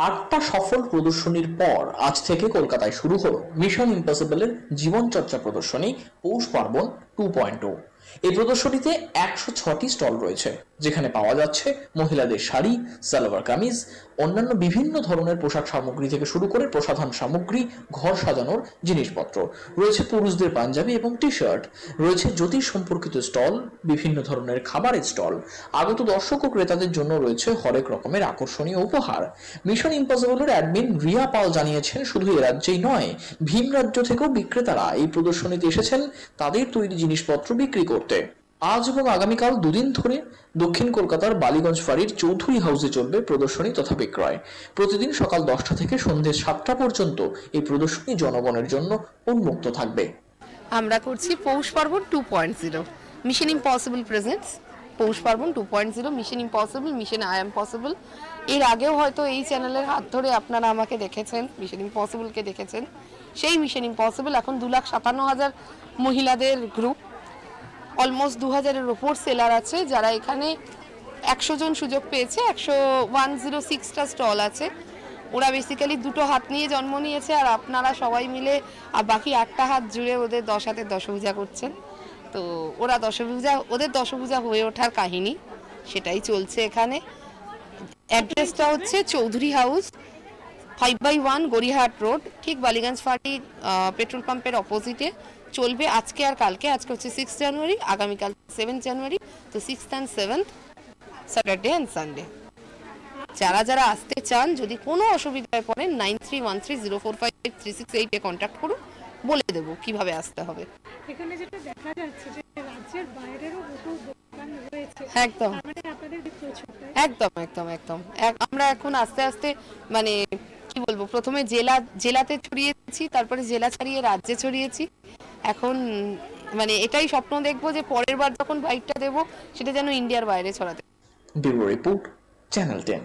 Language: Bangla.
আটটা সফল প্রদর্শনীর পর আজ থেকে কলকাতায় শুরু হলো মিশন ইম্পসিবলের জীবনচর্চা প্রদর্শনী, পৌষ পার্বণ টু পয়েন্ট এই প্রদর্শনীতে একশো ছটি স্টল রয়েছে, যেখানে পাওয়া যাচ্ছে মহিলাদের শাড়ি, সালোয়ার কামিজ, অন্যান্য বিভিন্ন ধরনের পোশাক সামগ্রী থেকে শুরু করে প্রসাধন সামগ্রী, ঘর সাজানোর জিনিসপত্র। রয়েছে পুরুষদের পাঞ্জাবি এবং টি শার্ট রয়েছে জ্যোতিষ সম্পর্কিত স্টল, বিভিন্ন ধরনের খাবারের স্টল। আগত দর্শক ও ক্রেতাদের জন্য রয়েছে হরেক রকমের আকর্ষণীয় উপহার। মিশন ইম্পসিবলের অ্যাডমিন রিয়া পাল জানিয়েছেন, শুধু এ রাজ্যেই নয় ভিন রাজ্য থেকেও বিক্রেতারা এই প্রদর্শনীতে এসেছেন, তাদের তৈরি জিনিসপত্র বিক্রি করতে। আজ এবং আগামীকাল দুদিন ধরে দক্ষিণ কলকাতার বালিগঞ্জ ফাঁড়ির চৌধুরী হাউসে চলবে প্রদর্শনী তথা বিক্রয়। প্রতিদিন সকাল দশটা থেকে সন্ধ্যে সাতটা পর্যন্ত এই প্রদর্শনী জনগণের জন্য উন্মুক্ত থাকবে। আমরা করছি Poush Parbon two point zero mission impossible presents Poush Parbon two point zero mission impossible mission I am possible এর আগেও হয়তো এই চ্যানেলের হাত ধরে আপনারা আমাকে দেখেছেন মিশন ইম্পসিবলকে দেখেছেন। সেই মিশন ইম্পসিবল এখন দু লাখ সাতান্ন হাজার মহিলাদের গ্রুপ অলমোস্ট দু হাজারের ওপর সেলার আছে, যারা এখানে একশো জন সুযোগ পেয়েছে, একশো ওয়ান জিরো সিক্সটা স্টল আছে। ওরা বেসিক্যালি দুটো হাত নিয়ে জন্ম নিয়েছে, আর আপনারা সবাই মিলে, আর বাকি আটটা হাত জুড়ে ওদের দশ হাতের দশভূজা করছেন। তো ওরা দশভূজা, ওদের দশভূজা হয়ে ওঠার কাহিনী, সেটাই চলছে এখানে। অ্যাড্রেসটা হচ্ছে Chowdhury house five by one Gariahat road ঠিক বালিগঞ্জ ফাটি পেট্রোল পাম্পের অপোজিটে চলবে আজকে আর কালকে। আজকে হচ্ছে সিক্স জানুয়ারি আগামীকাল সেভেন জানুয়ারি তো six and seventh Saturday and Sunday যারা যারা আসতে চান যদি কোনো অসুবিধায় পড়েন nine three one three zero four five three six এইটে কন্ট্যাক্ট করুন বলে দেবো কীভাবে আসতে হবে। এখানে যেটা দেখা যাচ্ছে যে রাজ্যের বাইরেরও বহু দোকান রয়েছে। একদম। মানে? একদম একদম একদম। আমরা এখন আস্তে আস্তে মানে কি বলব? প্রথমে জেলা, জেলাতে ছড়িয়েছি, তারপরে জেলা ছাড়িয়ে রাজ্যে ছড়িয়েছি। এখন মানে এটাই স্বপ্ন দেখব যে পরের বার যখন বাইকটা দেবো, সেটা যেন ইন্ডিয়ার বাইরে ছড়াতে। Report, channel ten.